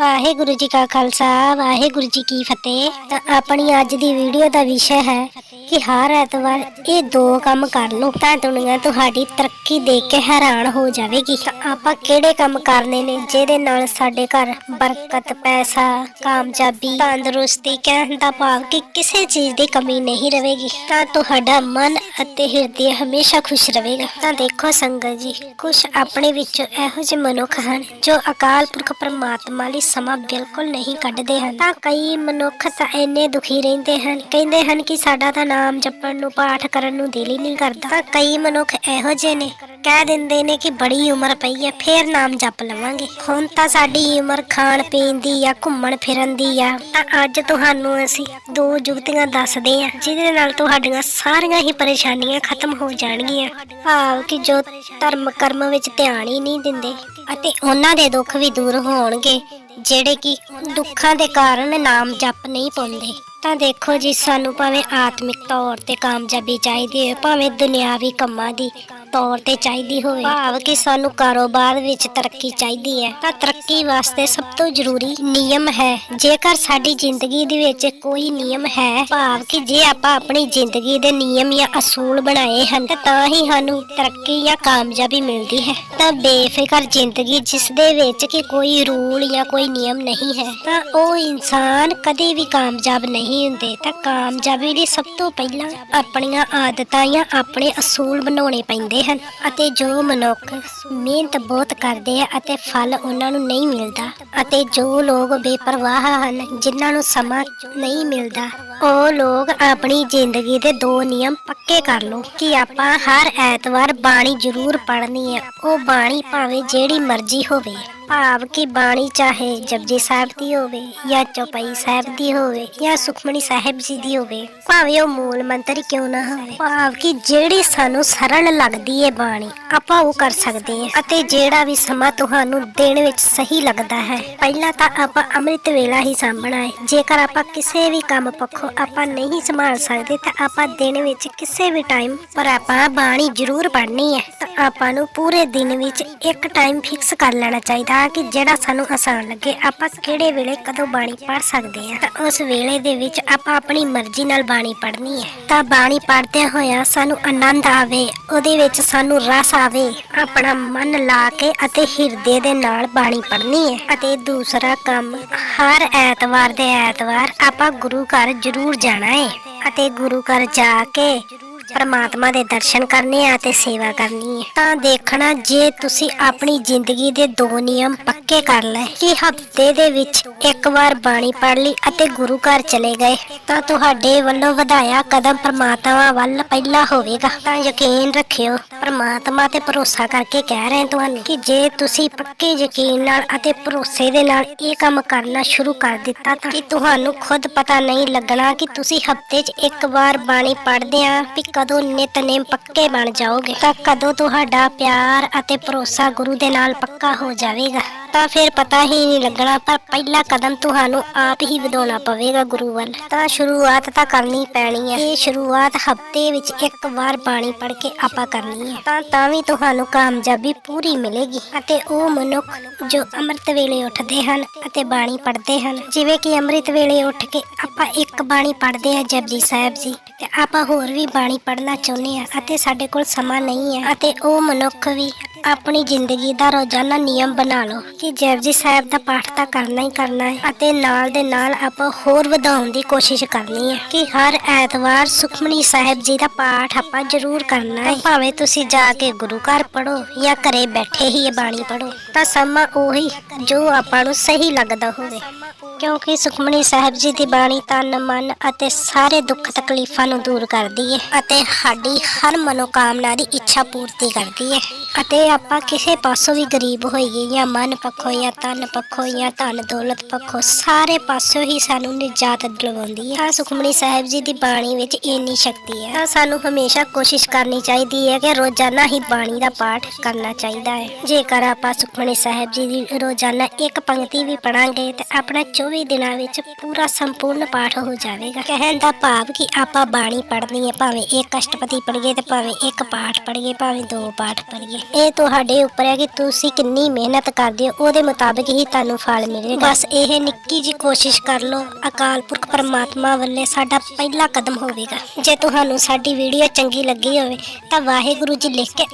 ਵਾਹਿਗੁਰੂ ਜੀ ਕਾ ਖਾਲਸਾ, ਵਾਹਿਗੁਰੂ ਜੀ ਕੀ ਫਤਿਹ। ਤਾਂ ਆਪਣੀ ਅੱਜ ਦੀ ਵੀਡੀਓ ਦਾ ਵਿਸ਼ਾ ਹੈ ਕਿ ਹਰ ਐਤਵਾਰ ਇਹ ਦੋ ਕੰਮ ਕਰ ਲਓ ਤਾਂ ਦੁਨੀਆ ਤੁਹਾਡੀ ਤਰੱਕੀ ਦੇਖ ਕੇ ਹੈਰਾਨ ਹੋ ਜਾਵੇਗੀ। ਆਪਾਂ ਕਿਹੜੇ ਕੰਮ ਕਰਨੇ ਨੇ ਜਿਹਦੇ ਨਾਲ ਸਾਡੇ ਘਰ ਬਰਕਤ, ਪੈਸਾ, ਕਾਮਯਾਬੀ, ਤੰਦਰੁਸਤੀ, ਕਹਿਣ ਦਾ ਭਾਵ ਕਿ ਕਿਸੇ ਚੀਜ਼ ਦੀ ਕਮੀ ਨਹੀਂ ਰਹੇਗੀ। ਤਾਂ ਤੁਹਾਡਾ ਮਨ ਅਤੇ ਹਿਰਦੇ ਹਮੇਸ਼ਾ ਖੁਸ਼ ਰਹੇਗਾ। ਤਾਂ ਦੇਖੋ ਸੰਗਤ ਜੀ ਕੁਝ ਆਪਣੇ ਵਿੱਚੋਂ ਇਹੋ ਜਿਹੇ ਮਨੁੱਖ ਹਨ ਜੋ ਅਕਾਲ ਪੁਰਖ ਪਰਮਾਤਮਾ ਲਈ ਸਮਾਂ ਬਿਲਕੁਲ ਨਹੀਂ ਕੱਢਦੇ ਹਨ। ਤਾਂ ਕਈ ਮਨੁੱਖ ਤਾਂ ਇੰਨੇ ਦੁਖੀ ਰਹਿੰਦੇ ਹਨ। ਕਹਿੰਦੇ ਹਨ ਕਿ ਸਾਡਾ ਤਾਂ ਨਾਮ ਜਪਣ ਨੂੰ, ਪਾਠ ਕਰਨ ਨੂੰ ਦਿਲ ਹੀ ਨਹੀਂ ਕਰਦਾ। ਤਾਂ ਕਈ ਮਨੁੱਖ ਇਹੋ ਜਿਹੇ ਨੇ। ਕਹਿ ਦਿੰਦੇ ਨੇ ਕਿ ਬੜੀ ਉਮਰ ਪਈ ਹੈ, ਫੇਰ ਨਾਮ ਜਪ ਲਵਾਂਗੇ। ਹੁਣ ਤਾਂ ਸਾਡੀ ਉਮਰ ਖਾਣ ਪੀਣ ਦੀ ਆ, ਘੁੰਮਣ ਫਿਰਨ ਦੀ ਆ। ਤਾਂ ਅੱਜ ਤੁਹਾਨੂੰ ਅਸੀਂ ਦੋ ਜੁਗਤੀਆਂ ਦੱਸਦੇ ਆ ਜਿਹਦੇ ਨਾਲ ਤੁਹਾਡੀਆਂ ਸਾਰੀਆਂ ਹੀ ਪਰੇਸ਼ਾਨੀਆਂ ਖਤਮ ਹੋ ਜਾਣਗੀਆਂ। ਭਾਵ ਕਿ ਜੋ ਧਰਮ ਕਰਮ ਵਿੱਚ ਧਿਆਨ ਹੀ ਨਹੀਂ ਦਿੰਦੇ, ਅਤੇ ਉਹਨਾਂ ਦੇ ਦੁੱਖ ਵੀ ਦੂਰ ਹੋਣਗੇ, ਜਿਹੜੇ ਕਿ ਦੁੱਖਾਂ ਦੇ ਕਾਰਨ ਨਾਮ ਜਪ ਨਹੀਂ ਪਾਉਂਦੇ। ਤਾਂ ਦੇਖੋ ਜੀ, ਸਾਨੂੰ ਭਾਵੇਂ ਆਤਮਿਕ ਤੌਰ ਤੇ ਕਾਮਯਾਬੀ ਚਾਹੀਦੀ ਹੈ, ਭਾਵੇਂ ਦੁਨਿਆਵੀ ਕੰਮਾਂ ਦੀ ਤੌਰ ਤੇ ਚਾਹੀਦੀ ਹੋਵੇ। ਭਾਵ ਕਿ ਸਾਨੂੰ ਕਾਰੋਬਾਰ ਵਿੱਚ ਤਰੱਕੀ ਚਾਹੀਦੀ ਹੈ, ਤਾਂ ਤਰੱਕੀ ਵਾਸਤੇ ਸਭ ਤੋਂ ਜ਼ਰੂਰੀ ਨਿਯਮ ਹੈ। ਜੇਕਰ ਸਾਡੀ ਜ਼ਿੰਦਗੀ ਦੇ ਵਿੱਚ ਕੋਈ ਨਿਯਮ ਹੈ, ਭਾਵ ਕਿ ਜੇ ਆਪਾਂ ਆਪਣੀ ਜ਼ਿੰਦਗੀ ਦੇ ਨਿਯਮ ਜਾਂ ਅਸੂਲ ਬਣਾਏ ਹਨ, ਤਾਂ ਹੀ ਸਾਨੂੰ ਤਰੱਕੀ ਜਾਂ ਕਾਮਯਾਬੀ ਮਿਲਦੀ ਹੈ। ਤਾਂ ਬੇਫਿਕਰ ਜ਼ਿੰਦਗੀ ਜਿਸ ਦੇ ਵਿੱਚ ਕਿ ਕੋਈ ਰੂਲ ਜਾਂ ਕੋਈ ਨਿਯਮ ਨਹੀਂ ਹੈ, ਤਾਂ ਉਹ ਇਨਸਾਨ ਕਦੇ ਵੀ ਕਾਮਯਾਬ ਨਹੀਂ ਹੁੰਦੇ। ਤਾਂ ਕਾਮਯਾਬੀ ਲਈ ਸਭ ਤੋਂ ਪਹਿਲਾਂ ਆਪਣੀਆਂ ਆਦਤਾਂ ਜਾਂ ਆਪਣੇ ਅਸੂਲ ਬਣਾਉਣੇ ਪੈਂਦੇ ਹਨ ਅਤੇ ਜੋ ਮਨੁੱਖ ਮਿਹਨਤ ਬਹੁਤ ਕਰਦੇ ਆ ਅਤੇ ਫਲ ਉਹਨਾਂ ਨੂੰ ਨਹੀਂ ਮਿਲਦਾ ਅਤੇ ਜੋ ਲੋਕ ਬੇਪਰਵਾਹ ਹਨ, ਜਿਨ੍ਹਾਂ ਨੂੰ ਸਮਾਂ ਨਹੀਂ ਮਿਲਦਾ, ਉਹ ਲੋਕ ਆਪਣੀ ਜ਼ਿੰਦਗੀ ਦੇ ਦੋ ਨਿਯਮ ਪੱਕੇ ਕਰ ਲਓ ਕਿ ਆਪਾਂ ਹਰ ਐਤਵਾਰ ਬਾਣੀ ਜ਼ਰੂਰ ਪੜ੍ਹਨੀ ਹੈ। ਉਹ ਬਾਣੀ ਭਾਵੇਂ ਜਿਹੜੀ ਮਰਜ਼ੀ ਹੋਵੇ। ਭਾਵ ਕਿ ਬਾਣੀ ਚਾਹੇ, ਜਪਜੀ ਸਾਹਿਬ ਦੀ ਹੋਵੇ ਜਾਂ ਚੌਪਈ ਸਾਹਿਬ ਦੀ ਹੋਵੇ ਜਾਂ ਸੁਖਮਣੀ ਸਾਹਿਬ ਜੀ ਦੀ ਹੋਵੇ, ਭਾਵੇਂ ਉਹ ਮੂਲ ਮੰਤਰ ਕਿਉਂ ਨਾ ਹੋਵੇ। ਭਾਵ ਕਿ ਜਿਹੜੀ ਸਾਨੂੰ ਸਰਲ ਲੱਗਦੀ ਹੈ ਬਾਣੀ, ਆਪਾਂ ਉਹ ਕਰ ਸਕਦੇ ਹਾਂ ਅਤੇ ਜਿਹੜਾ ਵੀ ਸਮਾਂ ਤੁਹਾਨੂੰ ਦਿਨ ਵਿੱਚ ਸਹੀ ਲੱਗਦਾ ਹੈ, ਪਹਿਲਾਂ ਤਾਂ ਆਪਾਂ ਅੰਮ੍ਰਿਤ ਵੇਲਾ ਹੀ ਸਾਂਭਣਾ ਹੈ ਜੇਕਰ ਆਪਾਂ ਕਿਸੇ ਵੀ ਕੰਮ ਪੱਖੋਂ ਆਪਾਂ ਨਹੀਂ ਸੰਭਾਲ ਸਕਦੇ, ਤਾਂ ਆਪਾਂ ਦਿਨ ਵਿੱਚ ਕਿਸੇ ਵੀ ਟਾਈਮ ਪਰ ਆਪਾਂ ਬਾਣੀ ਜ਼ਰੂਰ ਪੜ੍ਹਨੀ ਹੈ ਤਾਂ ਆਪਾਂ ਨੂੰ ਪੂਰੇ ਦਿਨ ਵਿੱਚ ਇੱਕ ਟਾਈਮ ਫਿਕਸ ਕਰ ਲੈਣਾ ਚਾਹੀਦਾ ਕਿ ਜਿਹੜਾ ਸਾਨੂੰ ਆਸਾਨ ਲੱਗੇ, ਆਪਾਂ ਕਿਹੜੇ ਵੇਲੇ ਕਦੋਂ ਬਾਣੀ ਪੜ੍ਹ ਸਕਦੇ ਹਾਂ? ਤਾਂ ਉਸ ਵੇਲੇ ਦੇ ਵਿੱਚ ਆਪਾਂ ਆਪਣੀ ਮਰਜ਼ੀ ਨਾਲ ਬਾਣੀ ਪੜ੍ਹਨੀ ਹੈ। ਤਾਂ ਬਾਣੀ ਪੜ੍ਹਦਿਆਂ ਹੋਇਆਂ ਸਾਨੂੰ ਆਨੰਦ ਆਵੇ, ਉਹਦੇ ਵਿੱਚ ਸਾਨੂੰ ਰਸ ਆਵੇ, ਆਪਣਾ ਮਨ ਲਾ ਕੇ ਅਤੇ ਹਿਰਦੇ ਦੇ ਨਾਲ ਬਾਣੀ ਪੜ੍ਹਨੀ ਹੈ। ਅਤੇ ਦੂਸਰਾ ਕੰਮ, ਹਰ ਐਤਵਾਰ ਦੇ ਐਤਵਾਰ ਆਪਾਂ ਗੁਰੂ ਘਰ ਜ਼ਰੂਰ ਜਾਣਾ ਹੈ। ਅਤੇ ਗੁਰੂ ਘਰ ਜਾ ਕੇ ਪਰਮਾਤਮਾ ਦੇ ਦਰਸ਼ਨ ਕਰਨੇ ਆ ਤੇ ਸੇਵਾ ਕਰਨੀ ਹੈ ਤਾਂ ਦੇਖਣਾ ਜੇ ਤੁਸੀਂ ਆਪਣੀ ਜ਼ਿੰਦਗੀ ਦੇ ਦੋ ਨਿਯਮ ਪੱਕੇ ਕਰ ਲਏ, ਕਿ ਹਫ਼ਤੇ ਦੇ ਵਿੱਚ ਇੱਕ ਵਾਰ ਬਾਣੀ ਪੜ੍ਹ ਲਈ ਅਤੇ ਗੁਰੂ ਘਰ ਚਲੇ ਗਏ, ਤਾਂ ਤੁਹਾਡੇ ਵੱਲੋਂ ਵਧਾਇਆ ਕਦਮ ਪਰਮਾਤਮਾ ਵੱਲ ਪਹਿਲਾ ਹੋਵੇਗਾ। ਤਾਂ ਯਕੀਨ ਰੱਖਿਓ ਪਰਮਾਤਮਾ ਤੇ ਭਰੋਸਾ ਕਰਕੇ ਕਹਿ ਰਹੇ ਤੁਹਾਨੂੰ ਕਿ ਜੇ ਤੁਸੀਂ ਪੱਕੇ ਯਕੀਨ ਨਾਲ ਅਤੇ ਭਰੋਸੇ ਦੇ ਨਾਲ ਇਹ ਕੰਮ ਕਰਨਾ ਸ਼ੁਰੂ ਕਰ ਦਿੱਤਾ ਤਾਂ ਕਿ ਤੁਹਾਨੂੰ ਖੁਦ ਪਤਾ ਨਹੀਂ ਲੱਗਣਾ ਕਿ ਤੁਸੀਂ ਹਫ਼ਤੇ 'ਚ ਇੱਕ ਵਾਰ ਬਾਣੀ ਪੜ੍ਹਦੇ ਆ ਵੀ ਕਦੋਂ ਨਿਤਨੇਮ ਪੱਕੇ ਬਣ ਜਾਓਗੇ ਤਾਂ ਕਦੋਂ ਤੁਹਾਡਾ ਪਿਆਰ ਅਤੇ ਭਰੋਸਾ ਗੁਰੂ ਦੇ ਨਾਲ ਪੱਕਾ ਹੋ ਜਾਵੇਗਾ। ਤਾਂ ਫਿਰ ਪਤਾ ਹੀ ਨਹੀਂ ਲੱਗਣਾ, ਪਰ ਪਹਿਲਾ ਕਦਮ ਤੁਹਾਨੂੰ ਆਪ ਹੀ ਵਧਾਉਣਾ ਪਵੇਗਾ ਗੁਰੂ ਵੱਲ। ਤਾਂ ਸ਼ੁਰੂਆਤ ਤਾਂ ਕਰਨੀ ਪੈਣੀ ਹੈ। ਇਹ ਸ਼ੁਰੂਆਤ ਹਫ਼ਤੇ ਵਿੱਚ ਇੱਕ ਵਾਰ ਬਾਣੀ ਪੜ੍ਹ ਕੇ ਆਪਾਂ ਕਰਨੀ ਹੈ। ਤਾਂ ਤਾਂ ਵੀ ਤੁਹਾਨੂੰ ਕਾਮਯਾਬੀ ਪੂਰੀ ਮਿਲੇਗੀ ਅਤੇ ਉਹ ਮਨੁੱਖ ਜੋ ਅੰਮ੍ਰਿਤ ਵੇਲੇ ਉੱਠਦੇ ਹਨ ਅਤੇ ਬਾਣੀ ਪੜ੍ਹਦੇ ਹਨ, ਜਿਵੇਂ ਕਿ ਅੰਮ੍ਰਿਤ ਵੇਲੇ ਉੱਠ ਕੇ ਆਪਾਂ ਇੱਕ ਬਾਣੀ ਪੜ੍ਹਦੇ ਹਾਂ ਜਪਜੀ ਸਾਹਿਬ ਜੀ, ਤੇ ਆਪਾਂ ਹੋਰ ਵੀ ਬਾਣੀ ਪੜ੍ਹਨਾ ਚਾਹੁੰਦੇ ਹਾਂ ਅਤੇ ਸਾਡੇ ਕੋਲ ਸਮਾਂ ਨਹੀਂ ਹੈ ਅਤੇ ਉਹ ਮਨੁੱਖ ਵੀ ਆਪਣੀ ਜ਼ਿੰਦਗੀ ਦਾ ਰੋਜ਼ਾਨਾ ਨਿਯਮ ਬਣਾ ਲਓ ਕਿ ਜਪਜੀ ਸਾਹਿਬ ਦਾ ਪਾਠ ਤਾਂ ਕਰਨਾ ਹੀ ਕਰਨਾ ਹੈ ਅਤੇ ਨਾਲ ਦੇ ਨਾਲ ਆਪਾਂ ਹੋਰ ਵਧਾਉਣ ਦੀ ਕੋਸ਼ਿਸ਼ ਕਰਨੀ ਹੈ ਕਿ ਹਰ ਐਤਵਾਰ ਸੁਖਮਨੀ ਸਾਹਿਬ ਜੀ ਦਾ ਪਾਠ ਆਪਾਂ ਜ਼ਰੂਰ ਕਰਨਾ ਹੈ। ਭਾਵੇਂ ਤੁਸੀਂ ਜਾ ਕੇ ਗੁਰੂ ਘਰ ਪੜੋ ਜਾਂ ਘਰੇ ਬੈਠੇ ਹੀ ਇਹ ਬਾਣੀ ਪੜੋ ਤਾਂ ਸਮਾਂ ਉਹੀ ਜੋ ਆਪਾਂ ਨੂੰ ਸਹੀ ਲੱਗਦਾ ਹੋਵੇ। ਕਿਉਂਕਿ ਸੁਖਮਨੀ ਸਾਹਿਬ ਜੀ ਦੀ ਬਾਣੀ ਤਨ ਮਨ ਅਤੇ ਸਾਰੇ ਦੁੱਖ ਤਕਲੀਫਾਂ ਨੂੰ ਦੂਰ ਕਰਦੀ ਹੈ ਅਤੇ ਸਾਡੀ ਹਰ ਮਨੋਕਾਮਨਾ ਦੀ ਇੱਛਾ ਪੂਰਤੀ ਕਰਦੀ ਹੈ ਅਤੇ ਆਪਾਂ ਕਿਸੇ ਪਾਸੋਂ ਵੀ ਗਰੀਬ ਹੋਈਏ ਜਾਂ ਮਨ ਪੱਖੋਂ ਜਾਂ ਤਨ ਪੱਖੋਂ ਜਾਂ ਧਨ ਦੌਲਤ ਪੱਖੋਂ ਸਾਰੇ ਪਾਸੋਂ ਹੀ ਸਾਨੂੰ ਨਿਜਾਤ ਦਿਲਵਾਉਂਦੀ ਹੈ ਤਾਂ ਸੁਖਮਨੀ ਸਾਹਿਬ ਜੀ ਦੀ ਬਾਣੀ ਵਿੱਚ ਇੰਨੀ ਸ਼ਕਤੀ ਹੈ ਤਾਂ ਸਾਨੂੰ ਹਮੇਸ਼ਾ ਕੋਸ਼ਿਸ਼ ਕਰਨੀ ਚਾਹੀਦੀ ਹੈ ਕਿ ਰੋਜ਼ਾਨਾ ਹੀ ਬਾਣੀ ਦਾ ਪਾਠ ਕਰਨਾ ਚਾਹੀਦਾ ਹੈ ਜੇਕਰ ਆਪਾਂ ਸੁਖਮਨੀ ਸਾਹਿਬ ਜੀ ਦੀ ਰੋਜ਼ਾਨਾ ਇੱਕ ਪੰਕਤੀ ਵੀ ਪੜਾਂਗੇ ਤੇ ਆਪਣਾ 24 ਦਿਨਾਂ ਵਿੱਚ ਪੂਰਾ ਸੰਪੂਰਨ ਪਾਠ ਹੋ ਜਾਵੇਗਾ। ਕਹਿਣ ਦਾ ਭਾਵ ਕਿ ਆਪਾਂ ਬਾਣੀ ਪੜ੍ਹਨੀ ਹੈ, ਭਾਵੇਂ ਇੱਕ ਅਸ਼ਟਪਦੀ ਪੜ੍ਹੀਏ ਤੇ ਭਾਵੇਂ ਇੱਕ ਪਾਠ ਪੜ੍ਹੀਏ, ਭਾਵੇਂ ਦੋ ਪਾਠ ਪੜ੍ਹੀਏ। ਇਹ ਤੁਹਾਡੇ ਉੱਪਰ ਹੈ ਕਿ ਤੁਸੀਂ ਕਿੰਨੀ ਮਿਹਨਤ ਕਰਦੇ ਹੋ, ਉਹਦੇ ਮੁਤਾਬਕ ਹੀ ਤੁਹਾਨੂੰ ਫਲ ਮਿਲੇਗਾ। ਬਸ ਇਹ ਨਿੱਕੀ ਜੀ ਕੋਸ਼ਿਸ਼ ਕਰ ਲਓ, ਅਕਾਲ ਪੁਰਖ ਪਰਮਾਤਮਾ ਵੱਲੇ ਸਾਡਾ ਪਹਿਲਾ ਕਦਮ ਹੋਵੇਗਾ। ਜੇ ਤੁਹਾਨੂੰ ਸਾਡੀ ਵੀਡੀਓ ਚੰਗੀ ਲੱਗੀ ਹੋਵੇ, ਤਾਂ ਵਾਹਿਗੁਰੂ ਜੀ ਲਿਖ ਕੇ